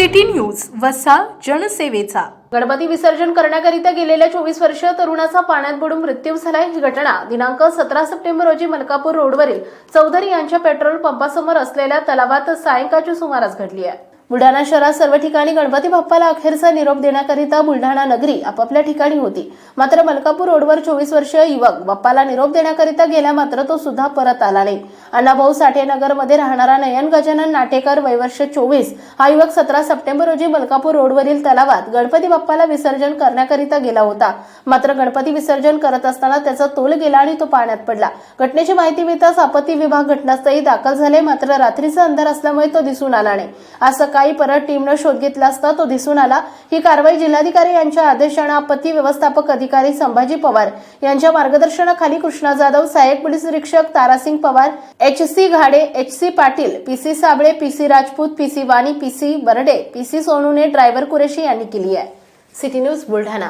City news वसा जनसेवेचा. गणपती विसर्जन करण्याकरिता गेलेल्या चोवीस वर्षीय तरुणाचा पाण्यात बुडून मृत्यू झाला ही घटना दिनांक सतरा सप्टेंबर रोजी मलकापूर रोडवरील चौधरी यांच्या पेट्रोल पंपासमोर असलेल्या तलावात सायंकाळच्या सुमारास घडली आहे. बुलढाणा शहरात सर्व ठिकाणी गणपती बाप्पाला अखेरचा निरोप देण्याकरिता बुलढाणा नगरी आपापल्या ठिकाणी होती. मात्र मलकापूर रोडवर चोवीस वर्षीय युवक बाप्पाला निरोप देण्याकरिता गेला मात्र तो सुद्धा परत आला नाही. अण्णाभाऊ साठे नगरमध्ये राहणारा नयन गजानन नाटेकर वयवर्ष चोवीस हा युवक सतरा सप्टेंबर रोजी मलकापूर रोडवरील तलावात गणपती बाप्पाला विसर्जन करण्याकरिता गेला होता. मात्र गणपती विसर्जन करत असताना त्याचा तोल गेला आणि तो पाण्यात पडला. घटनेची माहिती मिळताच आपत्ती विभाग घटनास्थळी दाखल झाले मात्र रात्रीचा अंधार असल्यामुळे तो दिसून आला नाही. आज सकाळी सकाळी परत टीमनं शोध घेतला असता तो दिसून आला. ही कारवाई जिल्हाधिकारी यांच्या आदेशानं आपत्ती व्यवस्थापक अधिकारी संभाजी पवार यांच्या मार्गदर्शनाखाली कृष्णा जाधव सहाय्यक पोलीस निरीक्षक Tarasingh Pawar H C Ghade H C Patil P C Sable P C Rajput P C Wani P C Barde P C Sonune driver Qureshi यांनी केली आहे. City news Buldhana.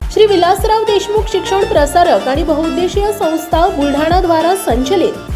Shri Vilasrao Deshmukh शिक्षण प्रसारक आणि बहुउद्देशीय संस्था बुलढाणा द्वारा संचलित